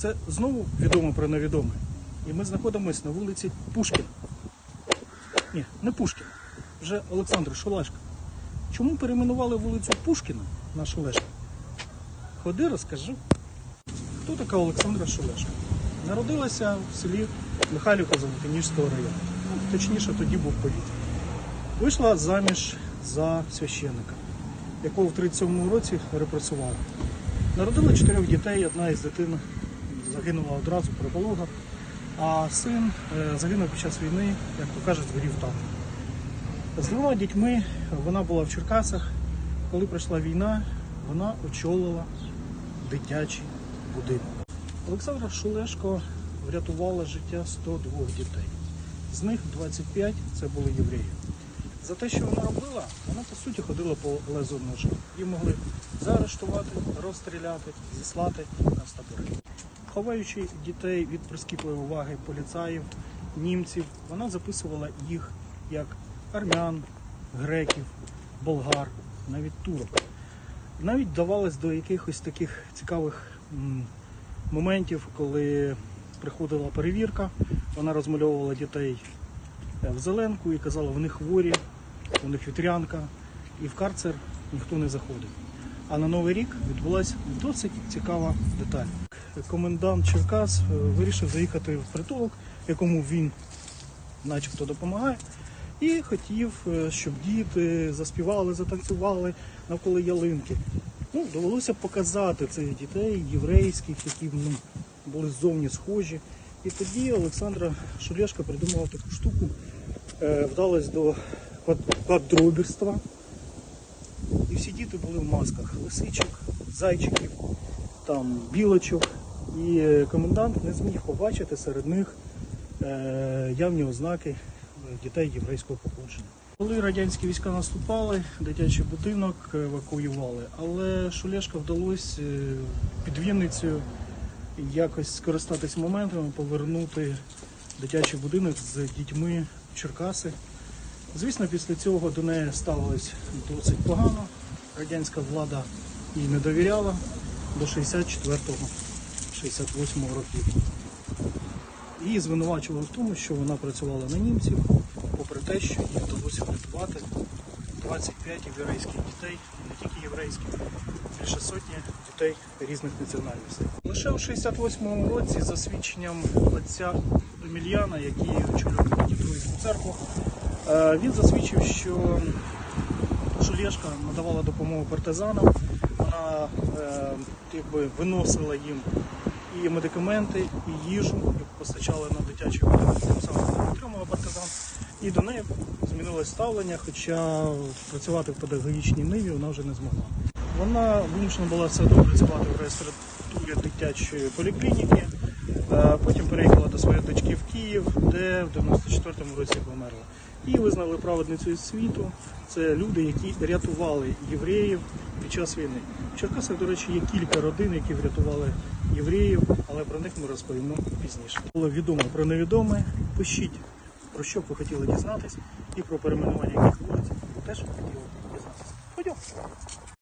Це знову відомо про невідоме. І ми знаходимося на вулиці Пушкіна. Ні, не Пушкіна. Вже Олександр Шулешка. Чому перейменували вулицю Пушкіна на Шулешка? Ходи, розкажу. Хто така Олександра Шулешка? Народилася в селі Михайлівка Золотоніжського району. Ну, точніше, тоді був повіт. Вийшла заміж за священника, якого в 37-му році репресували. Народила чотирьох дітей, одна із дитин загинула одразу при пологах, а син е, загинув під час війни, як то кажуть, згорів там. З двома дітьми вона була в Черкасах. Коли прийшла війна, вона очолила дитячий будинок. Олександра Шулешко врятувала життя 102 дітей. З них 25 це були євреї. За те, що вона робила, вона по суті ходила по лезу ножа. Її могли заарештувати, розстріляти, зіслати в концтабори. Ховаючи дітей від прискіпливої уваги поліцаїв, німців, вона записувала їх як армян, греків, болгар, навіть турок. Навіть вдавалось до якихось таких цікавих моментів, коли приходила перевірка, вона розмальовувала дітей е, в зеленку і казала, вони хворі, у них вітрянка, і в карцер ніхто не заходив. А на Новий рік відбулася досить цікава деталь. Комендант Черкас е, вирішив заїхати в притулок, якому він начебто допомагає, і хотів, е, щоб діти заспівали, затанцювали навколо ялинки. Ну, довелося показати цих дітей єврейських, які ну, були зовні схожі. І тоді Олександра Шулешка придумала таку штуку, е, вдалась до квад- квадробірства. І всі діти були в масках лисичок, зайчиків, там білочок. І е, комендант не зміг побачити серед них е, явні ознаки е, дітей єврейського походження. Коли радянські війська наступали, дитячий будинок евакуювали, але Шулешка вдалося під Вінницею якось скористатись моментом, повернути дитячий будинок з дітьми в Черкаси. Звісно, після цього до неї ставилось досить погано. Радянська влада їй не довіряла до 64-го, 68-го років. Її звинувачували в тому, що вона працювала на німців, попри те, що їй вдалося врятувати 25 єврейських дітей, не тільки єврейських, більше сотні дітей різних національностей. Лише у 68-му році, за свідченням отця Емельяна, який очолював тоді Троїцьку церкву, е, він засвідчив, що Шулешка надавала допомогу партизанам, вона е, якби виносила їм і медикаменти, і їжу, постачали на дитячий будинок, тим самим вона партизан. І до неї змінилось ставлення, хоча працювати в педагогічній ниві вона вже не змогла. Вона вимушена була одно працювати в реєстратурі дитячої поліклініки. Потім переїхала до своєї дочки в Київ, де в 94-му році померла. Її визнали праведницею світу. Це люди, які рятували євреїв під час війни. В Черкасах, до речі, є кілька родин, які врятували євреїв, але про них ми розповімо пізніше. Було відомо про невідоме. Пишіть, про що б ви хотіли дізнатись, і про перейменування яких вулиць теж хотіли дізнатися. Ходімо.